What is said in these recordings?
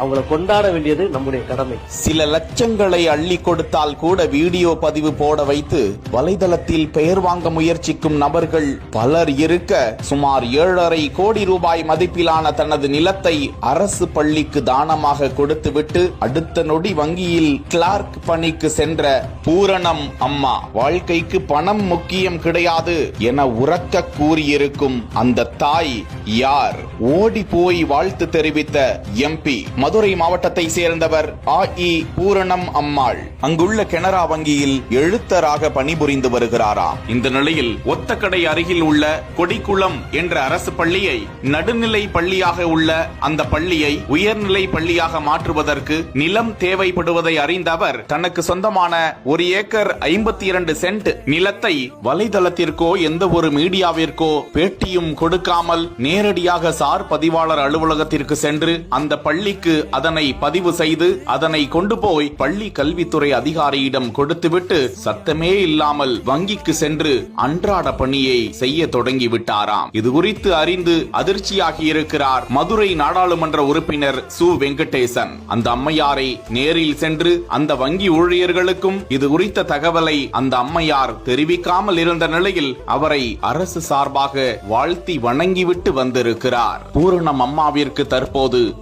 அவங்கள கொண்டாட வேண்டியது நம்முடைய கடமை. சில லட்சங்களை அள்ளி கொடுத்தால் கூட வீடியோ பதிவு போட வைத்து வலைதளத்தில் பெயர் வாங்க முயற்சிக்கும் நபர்கள் பலர் இருக்க சுமார் ஏழரை கோடி ரூபாய் மதிப்பிலான தனது நிலத்தை அரசு பள்ளிக்கு தானமாக கொடுத்துவிட்டு அடுத்த நொடி வங்கியில் கிளார்க் பணிக்கு சென்ற பூரணம் அம்மா. வாழ்க்கைக்கு பணம் முக்கியம் கிடையாது என உறக்க கூறியிருக்கும் அந்த தாய் யார்? ஓடி போய் வாழ்த்து தெரிவித்த எம்பி மதுரை மாவட்டத்தை சேர்ந்தவர் ஆ. இ. பூரணம் அம்மாள். அங்குள்ள கனரா வங்கியில் எழுத்தராக பணிபுரிந்து வருகிறாராம் இந்த நிலையில் ஒத்தக்கடை அருகில் உள்ள கொடிக்குளம் என்ற அரசு பள்ளியை நடுநிலை பள்ளியாக உள்ள அந்த பள்ளியை உயர்நிலை பள்ளியாக மாற்றுவதற்கு நிலம் தேவைப்படுவதை அறிந்த அவர் தனக்கு சொந்தமான ஒரு ஏக்கர் ஐம்பத்தி இரண்டு சென்ட் நிலத்தை வலைதளத்திற்கோ எந்த ஒரு மீடியாவிற்கோ பேட்டியும் கொடுக்காமல் நேரடியாக சார் பதிவாளர் அலுவலகத்திற்கு சென்று அந்த பள்ளிக்கு அதனை பதிவு செய்து அதனை கொண்டு போய் பள்ளி கல்வித்துறை அதிகாரியிடம் கொடுத்துவிட்டு சத்தமே இல்லாமல் வங்கிக்கு சென்று அன்றாட பணியை செய்ய தொடங்கிவிட்டாராம். இது குறித்து அறிந்து அதிர்ச்சியாகி இருக்கிறார் மதுரை நாடாளுமன்ற உறுப்பினர் சு. வெங்கடேசன். அந்த அம்மையாரை நேரில் சென்று அந்த வங்கி ஊழியர்களுக்கும் இது குறித்த தகவலை அந்த அம்மையார் தெரிவிக்காமல் இருந்த நிலையில் அவரை அரசு சார்பாக வாழ்த்தி வணங்கிவிட்டு வந்திருக்கிறார். பூரணம் அம்மாவிற்கு தற்போது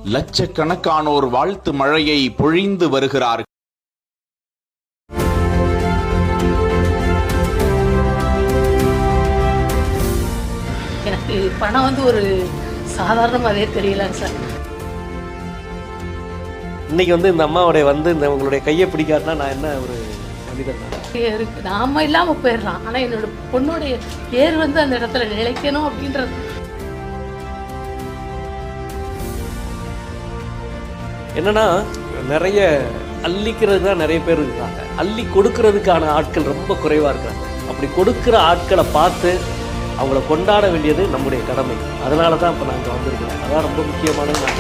லட்சக்கணக்கானோர் வாழ்த்து மழையை பொழிந்து வருகிறார் எனக்கு பணம் வந்து ஒரு சாதாரணமாகவே தெரியலங்க சார். இன்னைக்கு வந்து இந்த அம்மாவுடைய வந்து இந்த உங்களுடைய கையை பிடிக்காட்டினா நான் என்ன ஒரு மனிதன்? இருக்கு. நாம இல்லாமல் போயிடுறான் ஆனால் என்னோட பொண்ணுடைய பேர் வந்து அந்த இடத்துல நிலைக்கணும் அப்படின்றது. என்னன்னா நிறைய அள்ளிக்கிறது தான் நிறைய பேர் இருக்காங்க. அள்ளி கொடுக்கறதுக்கான ஆட்கள் ரொம்ப குறைவாக இருக்காங்க. அப்படி கொடுக்குற ஆட்களை பார்த்து அவங்கள கொண்டாட வேண்டியது நம்முடைய கடமை. அதனால தான் இப்போ நாங்கள் வந்திருக்கிறோம் அதான் ரொம்ப முக்கியமானது நான்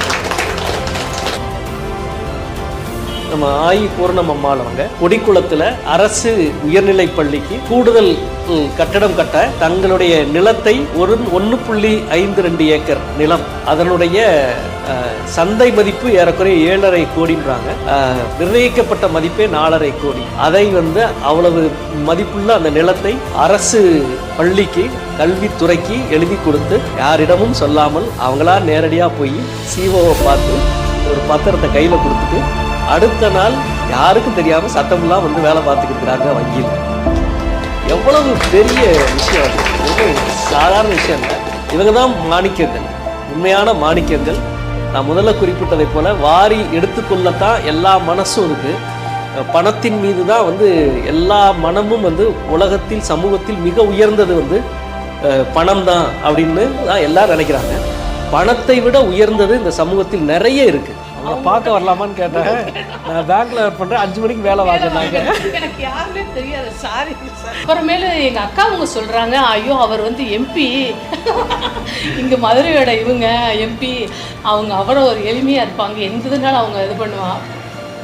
நம்ம ஆயி பூர்ணம் அவங்க. கொடிக்குளத்தில் அரசு உயர்நிலைப் பள்ளிக்கு கூடுதல் கட்டடம் கட்ட தங்களுடைய நிலத்தை ஒரு ஒன்று புள்ளி ஐந்து ரெண்டு ஏக்கர் நிலம். அதனுடைய சந்தை மதிப்பு ஏறக்குறைய ஏழரை கோடின்றாங்க. நிர்ணயிக்கப்பட்ட மதிப்பே நாலரை கோடி. அதை வந்து அவ்வளவு மதிப்புள்ள அந்த நிலத்தை அரசு பள்ளிக்கு கல்வித்துறைக்கு எழுதி கொடுத்து யாரிடமும் சொல்லாமல் அவங்களா நேரடியாக போய் சிஓவை பார்த்து ஒரு பத்திரத்தை கையில் கொடுத்துட்டு அடுத்த நாள் யாருக்கும் தெரியாமல் சட்டமெல்லாம் வந்து வேலை பார்த்துக்கிட்டு இருக்கிறாங்க வங்கியில் எவ்வளவு பெரிய விஷயம் அது. சாதாரண விஷயம் இல்லை. இவங்க தான் மாணிக்கங்கள் உண்மையான மாணிக்கங்கள் நான் முதல்ல குறிப்பிட்டதைப் போல வாரி எடுத்துக்கொள்ளத்தான் எல்லா மனசும் இருக்கு. பணத்தின் மீது தான் வந்து எல்லா மனமும் வந்து உலகத்தில் சமூகத்தில் மிக உயர்ந்தது வந்து பணம் தான் அப்படின்னு தான் எல்லாரும் நினைக்கிறாங்க. பணத்தை விட உயர்ந்தது இந்த சமூகத்தில் நிறைய இருக்கு. அவங்கள பார்க்க வரலாமான்னு கேட்டேன். நான் பேங்க்ல ஒர்க் பண்றேன். அஞ்சு மணிக்கு வேலை பார்க்கறாங்க எனக்கு யாருமே தெரியாது. சாரி அப்புறமேலு எங்கள் அக்கா அவங்க சொல்கிறாங்க ஐயோ அவர் வந்து எம்பி இங்கே மதுரையோட இவங்க எம்பி அவங்க அவ்வளோ ஒரு எளிமையாக இருப்பாங்க. எந்த இதுனாலும் அவங்க இது பண்ணுவாங்க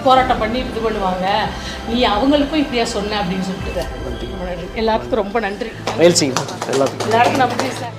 போராட்டம் பண்ணி இது பண்ணுவாங்க? நீ அவங்களுக்கும் இப்படியா சொன்ன? அப்படின்னு சொல்லிட்டு. எல்லாத்துக்கும் ரொம்ப நன்றி. எல்லாத்துக்கும் எல்லாருக்கும் நன்றி சார்